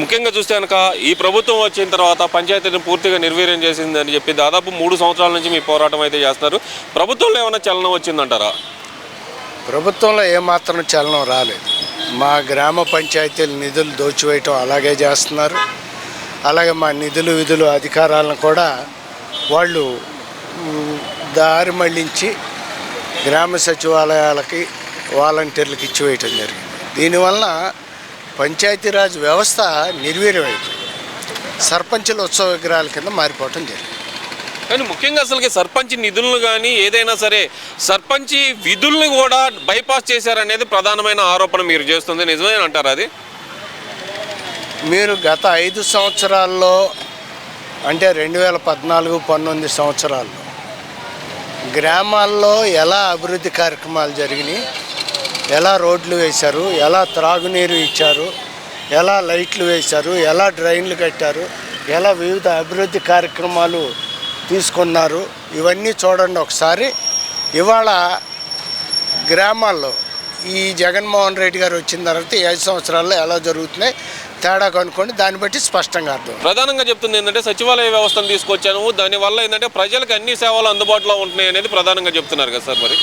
ముఖ్యంగా చూస్తే కనుక ఈ ప్రభుత్వం వచ్చిన తర్వాత పంచాయతీని పూర్తిగా నిర్వీర్యం చేసిందని చెప్పి దాదాపు మూడు సంవత్సరాల నుంచి మీ పోరాటం అయితే చేస్తున్నారు. ప్రభుత్వంలో ఏమైనా చలనం వచ్చిందంటారా? ప్రభుత్వంలో ఏమాత్రం చలనం రాలేదు. మా గ్రామ పంచాయతీలు నిధులు దోచివేయటం అలాగే చేస్తున్నారు. అలాగే మా నిధులు విధులు అధికారాలను కూడా వాళ్ళు దారి మళ్ళించి గ్రామ సచివాలయాలకి వాలంటీర్లకు ఇచ్చివేయటం జరిగింది. దీనివల్ల పంచాయతీరాజ్ వ్యవస్థ నిర్వీర్యమైంది. సర్పంచుల ఉత్సవ విగ్రహాల కింద మారిపోవటం జరిగింది. కానీ ముఖ్యంగా అసలుకి సర్పంచ్ నిధులను కానీ ఏదైనా సరే సర్పంచ్ విధుల్ని కూడా బైపాస్ చేశారనేది ప్రధానమైన ఆరోపణ మీరు చేస్తుంది. నిజమే అంటారా అది? మీరు గత ఐదు సంవత్సరాల్లో అంటే రెండు వేల పద్నాలుగు పంతొమ్మిది సంవత్సరాల్లో గ్రామాల్లో ఎలా అభివృద్ధి కార్యక్రమాలు జరిగినాయి? ఎలా రోడ్లు వేశారు ఎలా త్రాగునీరు ఇచ్చారు ఎలా లైట్లు వేశారు ఎలా డ్రైన్లు కట్టారు ఎలా వివిధ అభివృద్ధి కార్యక్రమాలు తీసుకున్నారు ఇవన్నీ చూడండి ఒకసారి. ఇవాళ గ్రామాల్లో ఈ జగన్మోహన్ రెడ్డి గారు వచ్చిన తర్వాత ఏడు ఐదు సంవత్సరాల్లో ఎలా జరుగుతున్నాయి తేడా కనుక్కోండి దాన్ని బట్టి స్పష్టంగా అర్థం. ప్రధానంగా చెప్తుంది ఏంటంటే సచివాలయ వ్యవస్థను తీసుకొచ్చాను దానివల్ల ఏంటంటే ప్రజలకు అన్ని సేవలు అందుబాటులో ఉంటున్నాయి అనేది ప్రధానంగా చెప్తున్నారు కదా సార్ మరి.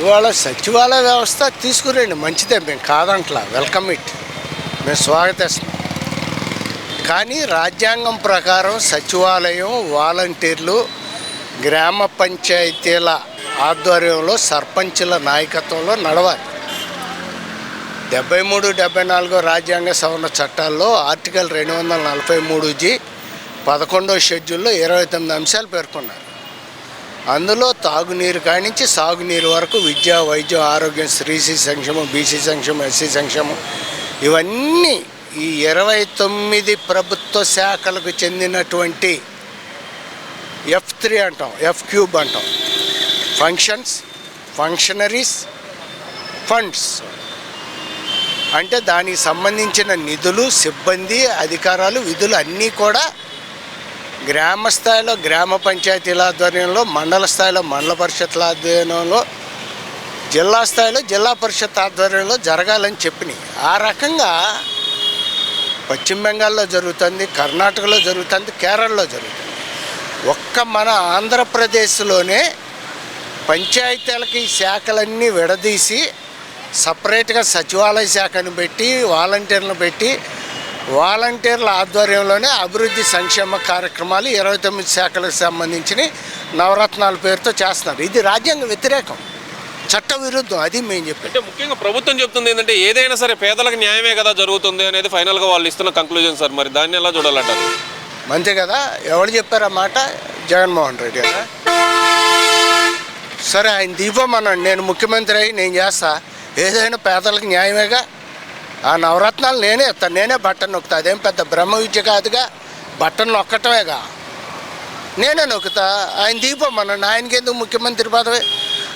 ఇవాళ సచివాలయ వ్యవస్థ తీసుకురండి మంచిదే మేము కాదంట్లా వెల్కమ్ ఇట్ మేము స్వాగతిస్తున్నాం కానీ రాజ్యాంగం ప్రకారం సచివాలయం వాలంటీర్లు గ్రామ పంచాయతీల ఆధ్వర్యంలో సర్పంచుల నాయకత్వంలో నడవాలి. డెబ్బై మూడు డెబ్బై నాలుగో రాజ్యాంగ సవరణ చట్టాల్లో ఆర్టికల్ రెండు వందల నలభై మూడు జి పదకొండో షెడ్యూల్లో ఇరవై తొమ్మిది అంశాలు పేర్కొన్నారు. అందులో తాగునీరు కానించి సాగునీరు వరకు విద్య వైద్యం ఆరోగ్యం స్త్రీసీ సంక్షేమం బీసీ సంక్షేమం ఎస్సీ సంక్షేమం ఇవన్నీ ఈ ఇరవై తొమ్మిది ప్రభుత్వ శాఖలకు చెందినటువంటి ఎఫ్ త్రీ అంటాం ఎఫ్ క్యూబ్ అంటాం. ఫంక్షన్స్ ఫంక్షనరీస్ ఫండ్స్ అంటే దానికి సంబంధించిన నిధులు సిబ్బంది అధికారాలు విధులు అన్నీ కూడా గ్రామ స్థాయిలో గ్రామ పంచాయతీల ఆధ్వర్యంలో మండల స్థాయిలో మండల పరిషత్ల ఆధ్వర్యంలో జిల్లా స్థాయిలో జిల్లా పరిషత్ ఆధ్వర్యంలో జరగాలని చెప్పినాయి. ఆ రకంగా పశ్చిమ బెంగాల్లో జరుగుతుంది కర్ణాటకలో జరుగుతుంది కేరళలో జరుగుతుంది. ఒక్క మన ఆంధ్రప్రదేశ్లోనే పంచాయతీలకి శాఖలన్నీ విడదీసి సపరేట్గా సచివాలయ శాఖను పెట్టి వాలంటీర్లను పెట్టి వాలంటీర్ల ఆధ్వర్యంలోనే అభివృద్ధి సంక్షేమ కార్యక్రమాలు ఇరవై తొమ్మిది శాఖలకు సంబంధించిన నవరత్నాల పేరుతో చేస్తున్నారు. ఇది రాజ్యాంగ వ్యతిరేకం. చట్ట విరుద్ధం అది మేము చెప్పేది. అంటే ముఖ్యంగా ప్రభుత్వం చెప్తుంది ఏంటంటే ఏదైనా సరే పేదలకు న్యాయమే కదా జరుగుతుంది అనేది ఫైనల్గా వాళ్ళు ఇస్తున్న కంక్లూజన్ సార్. మరి దాన్ని ఎలా చూడాలంటారు? మంచి కదా? ఎవరు చెప్పారు ఆ మాట? జగన్మోహన్ రెడ్డి గారు సరే ఆయన దీపమన్నాడు నేను ముఖ్యమంత్రి అయి నేను చేస్తా. ఏదైనా పేదలకు న్యాయమేగా? ఆ నవరత్నాలు నేనే ఇస్తాను నేనే బట్టను నొక్కుతా. అదేం పెద్ద బ్రహ్మ విద్య కాదుగా బట్టను నొక్కటమేగా. నేనే నొక్కుతా. ఆయన దీపమన్నాడు ఆయనకి ఎందుకు ముఖ్యమంత్రి పదవి?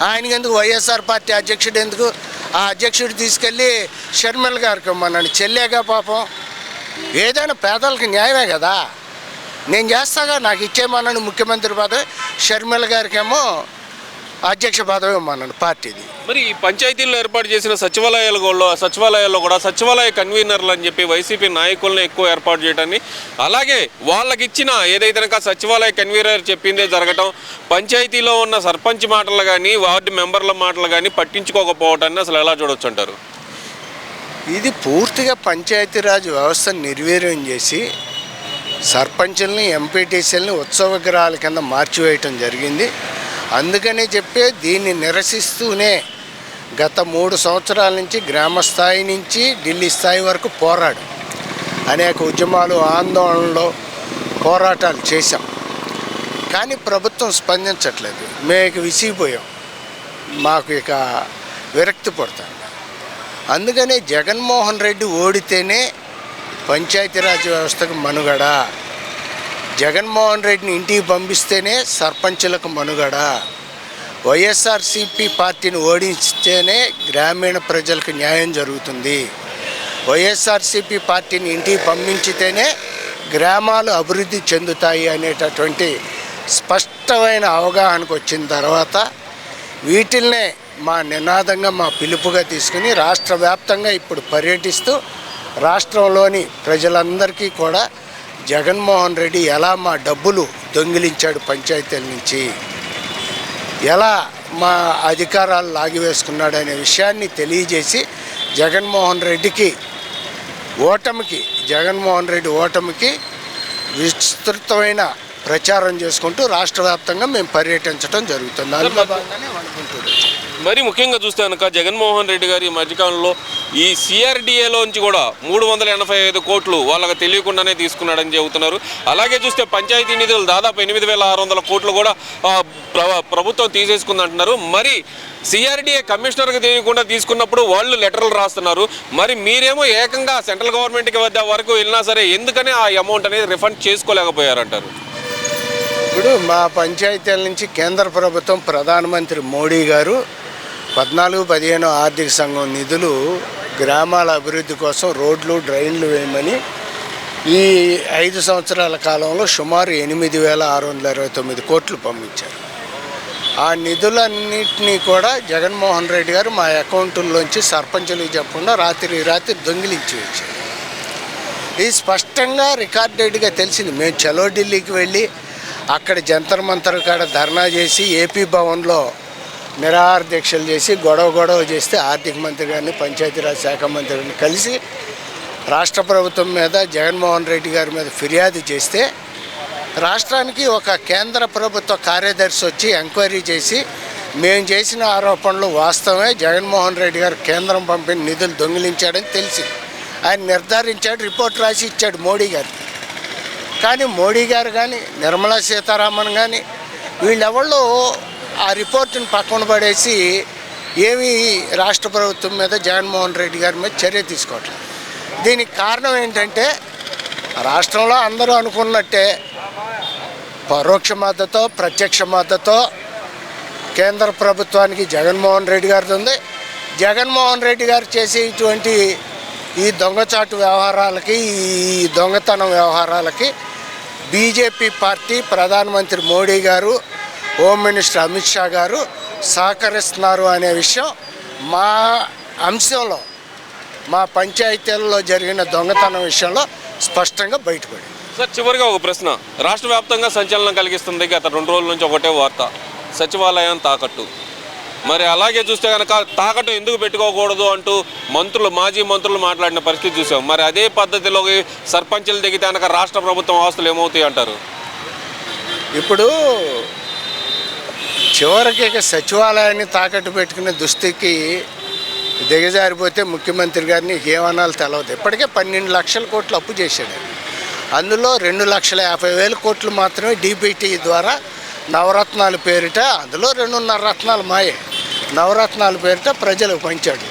ఆయనకి ఎందుకు వైఎస్ఆర్ పార్టీ అధ్యక్షుడు ఎందుకు? ఆ అధ్యక్షుడు తీసుకెళ్ళి షర్మిల గారికి ఇమ్మన్నాడు చెల్లేగా పాపం. ఏదైనా పేదలకు న్యాయమే కదా. నేను చేస్తాగా నాకు ఇచ్చేయమన్నాను ముఖ్యమంత్రి పదవి. షర్మిల గారికేమో అధ్యక్ష పదవి ఇమ్మన్నాను పార్టీది. మరి ఈ పంచాయతీల్లో ఏర్పాటు చేసిన సచివాలయాలు కూడా సచివాలయాల్లో కూడా సచివాలయ కన్వీనర్లు అని చెప్పి వైసీపీ నాయకులను ఎక్కువ ఏర్పాటు చేయడాన్ని అలాగే వాళ్ళకి ఇచ్చిన ఏదైతే సచివాలయ కన్వీనర్ చెప్పిందే జరగటం పంచాయతీలో ఉన్న సర్పంచ్ మాటలు కానీ వార్డు మెంబర్ల మాటలు కానీ పట్టించుకోకపోవటాన్ని అసలు ఎలా చూడొచ్చు అంటారు? ఇది పూర్తిగా పంచాయతీరాజ్ వ్యవస్థను నిర్వీర్యం చేసి సర్పంచుల్ని ఎంపీటీసీలని ఉత్సవ విగ్రహాల కింద మార్చివేయటం జరిగింది. అందుకనే చెప్పే దీన్ని నిరసిస్తూనే గత మూడు సంవత్సరాల నుంచి గ్రామ స్థాయి నుంచి ఢిల్లీ స్థాయి వరకు పోరాడు. అనేక ఉద్యమాలు ఆందోళనలు పోరాటాలు చేశాం. కానీ ప్రభుత్వం స్పందించట్లేదు. మేము విసిగిపోయాం. మాకు ఇక విరక్తి పడతాం. అందుకనే జగన్మోహన్ రెడ్డి ఓడితేనే పంచాయతీరాజ్ వ్యవస్థకు మనుగడ. జగన్మోహన్ రెడ్డిని ఇంటికి పంపిస్తేనే సర్పంచులకు మనుగడ. వైఎస్ఆర్సిపి పార్టీని ఓడించితేనే గ్రామీణ ప్రజలకు న్యాయం జరుగుతుంది. వైఎస్ఆర్సిపి పార్టీని ఇంటికి పంపించితేనే గ్రామాలు అభివృద్ధి చెందుతాయి అనేటటువంటి స్పష్టమైన అవగాహనకు వచ్చిన తర్వాత వీటిల్నే మా నినాదంగా మా పిలుపుగా తీసుకుని రాష్ట్ర వ్యాప్తంగా ఇప్పుడు పర్యటిస్తూ రాష్ట్రంలోని ప్రజలందరికీ కూడా జగన్మోహన్ రెడ్డి ఎలా మా డబ్బులు దొంగిలించాడు పంచాయతీల నుంచి? ఎలా మా అధికారాలు లాగివేసుకున్నాడు అనే విషయాన్ని తెలియజేసి జగన్మోహన్ రెడ్డికి ఓటమికి జగన్మోహన్ రెడ్డి ఓటమికి విస్తృతమైన ప్రచారం చేసుకుంటూ రాష్ట్ర వ్యాప్తంగా మేము పర్యటించడం జరుగుతుంది. అందులో భాగంగానే అనుకుంటున్నాం మరి ముఖ్యంగా చూస్తే కనుక జగన్మోహన్ రెడ్డి గారి ఈ మధ్యకాలంలో ఈ సిఆర్డిఏలోంచి కూడా మూడు వందల ఎనభై ఐదు కోట్లు వాళ్ళకి తెలియకుండానే తీసుకున్నాడని చెబుతున్నారు. అలాగే చూస్తే పంచాయతీ నిధులు దాదాపు ఎనిమిది వేల ఆరు వందల కోట్లు కూడా ప్ర- ప్రభుత్వం తీసేసుకుందంటున్నారు. మరి సిఆర్డిఏ కమిషనర్కి తెలియకుండా తీసుకున్నప్పుడు వాళ్ళు లెటర్లు రాస్తున్నారు. మరి మీరేమో ఏకంగా సెంట్రల్ గవర్నమెంట్కి వద్ద వరకు వెళ్ళినా సరే ఎందుకని ఆ అమౌంట్ అనేది రిఫండ్ చేసుకోలేకపోయారంటారు? ఇప్పుడు మా పంచాయతీల నుంచి కేంద్ర ప్రభుత్వం ప్రధానమంత్రి మోడీ గారు పద్నాలుగు పదిహేను ఆర్థిక సంఘం నిధులు గ్రామాల అభివృద్ధి కోసం రోడ్లు డ్రైన్లు వేయమని ఈ ఐదు సంవత్సరాల కాలంలో సుమారు ఎనిమిది వేల ఆరు వందల ఇరవై తొమ్మిది కోట్లు పంపించారు. ఆ నిధులన్నింటినీ కూడా జగన్మోహన్ రెడ్డి గారు మా అకౌంట్లోంచి సర్పంచులకు చెప్పకుండా రాత్రి రాత్రి దొంగిలించి వచ్చారు. ఇది స్పష్టంగా రికార్డెడ్గా తెలిసింది మేము చలో ఢిల్లీకి వెళ్ళి అక్కడ జంతర్ మంతర్ కాడ ధర్నా చేసి ఏపీ భవన్లో నిరాహార దీక్షలు చేసి గొడవ గొడవ చేస్తే ఆర్థిక మంత్రి గారిని పంచాయతీరాజ్ శాఖ మంత్రి గారిని కలిసి రాష్ట్ర ప్రభుత్వం మీద జగన్మోహన్ రెడ్డి గారి మీద ఫిర్యాదు చేస్తే రాష్ట్రానికి ఒక కేంద్ర ప్రభుత్వ కార్యదర్శి వచ్చి ఎంక్వైరీ చేసి మేము చేసిన ఆరోపణలు వాస్తవమే. జగన్మోహన్ రెడ్డి గారు కేంద్రం పంపిన నిధులు దొంగిలించాడని తెలిసింది ఆయన నిర్ధారించాడు రిపోర్ట్ రాసి ఇచ్చాడు మోడీ గారు. కానీ మోడీ గారు కానీ నిర్మలా సీతారామన్ కానీ వీళ్ళెవళ్ళు ఆ రిపోర్టును పక్కన పడేసి ఏమీ రాష్ట్ర ప్రభుత్వం మీద జగన్మోహన్ రెడ్డి గారి మీద చర్య తీసుకోవట్లేదు. దీనికి కారణం ఏంటంటే రాష్ట్రంలో అందరూ అనుకున్నట్టే పరోక్ష మద్దతు ప్రత్యక్ష మద్దతు కేంద్ర ప్రభుత్వానికి జగన్మోహన్ రెడ్డి గారిది ఉంది. జగన్మోహన్ రెడ్డి గారు చేసే ఇటువంటి ఈ దొంగచాటు వ్యవహారాలకి ఈ దొంగతనం వ్యవహారాలకి బీజేపీ పార్టీ ప్రధానమంత్రి మోడీ గారు హోమ్ మినిస్టర్ అమిత్ షా గారు సహకరిస్తున్నారు అనే విషయం మా అంశంలో మా పంచాయతీలలో జరిగిన దొంగతనం విషయంలో స్పష్టంగా బయటపడింది. సార్ చివరిగా ఒక ప్రశ్న. రాష్ట్ర వ్యాప్తంగా సంచలనం కలిగిస్తుంది గత రెండు రోజుల నుంచి ఒకటే వార్త. సచివాలయం తాకట్టు. మరి అలాగే చూస్తే కనుక తాకట్టు ఎందుకు పెట్టుకోకూడదు అంటూ మంత్రులు మాజీ మంత్రులు మాట్లాడిన పరిస్థితి చూసాం. మరి అదే పద్ధతిలో సర్పంచులు దిగితే కనుక రాష్ట్ర ప్రభుత్వం ఆస్తులు ఏమవుతాయి అంటారు? ఇప్పుడు చివరికి ఇక సచివాలయాన్ని తాకట్టు పెట్టుకునే దుస్థితికి దిగజారిపోతే ముఖ్యమంత్రి గారిని ఏమనాలో తెలవదు. ఇప్పటికే పన్నెండు లక్షల కోట్లు అప్పు చేశాడు. అందులో రెండు లక్షల యాభై వేల కోట్లు మాత్రమే డీబీటీ ద్వారా నవరత్నాలు పేరిట అందులో రెండున్నర రత్నాలు మాయే. నవరత్నాలు పేరిట ప్రజలకు పంచాడు.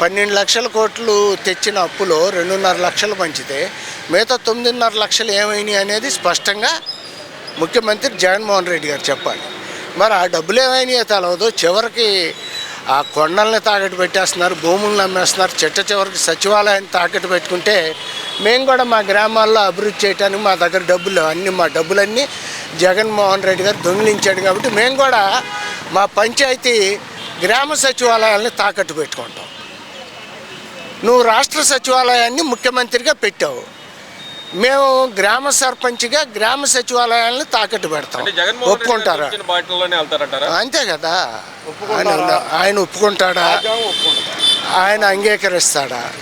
పన్నెండు లక్షల కోట్లు తెచ్చిన అప్పులో రెండున్నర లక్షలు పంచితే మిగతా తొమ్మిదిన్నర లక్షలు ఏమైనాయి అనేది స్పష్టంగా ముఖ్యమంత్రి జగన్మోహన్ రెడ్డి గారు చెప్పాలి. మరి ఆ డబ్బులు ఏమైనా తెలవదు. చివరికి ఆ కొండల్ని తాకట్టు పెట్టేస్తున్నారు భూములను అమ్మేస్తున్నారు చిట్ట చివరికి సచివాలయాన్ని తాకట్టు పెట్టుకుంటే మేము కూడా మా గ్రామాల్లో అభివృద్ధి చేయడానికి మా దగ్గర డబ్బులు అన్నీ మా డబ్బులన్నీ జగన్మోహన్ రెడ్డి గారు దొంగిలించాడు కాబట్టి మేము కూడా మా పంచాయతీ గ్రామ సచివాలయాల్ని తాకట్టు పెట్టుకుంటాం. నువ్వు రాష్ట్ర సచివాలయాన్ని ముఖ్యమంత్రిగా పెట్టావు. మేము గ్రామ సర్పంచ్గా గ్రామ సచివాలయాలను తాకట్టు పెడతాం. ఒప్పుకుంటారా? అంతే కదా. ఆయన ఆయన ఒప్పుకుంటాడా? ఆయన అంగీకరిస్తాడా?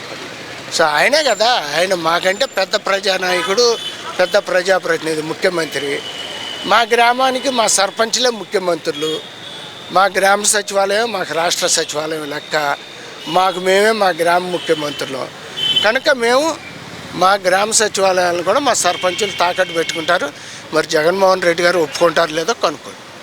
సో ఆయనే కదా. ఆయన మాకంటే పెద్ద ప్రజానాయకుడు పెద్ద ప్రజాప్రతినిధి ముఖ్యమంత్రి. మా గ్రామానికి మా సర్పంచ్లే ముఖ్యమంత్రులు. మా గ్రామ సచివాలయం మాకు రాష్ట్ర సచివాలయం లెక్క. మాకు మేమే మా గ్రామ ముఖ్యమంత్రులు. కనుక మేము మా గ్రామ సచివాలయాలను కూడా మా సర్పంచులు తాకట్టు పెట్టుకుంటారు. మరి జగన్మోహన్ రెడ్డి గారు ఒప్పుకుంటారు లేదో కనుక్కోండి.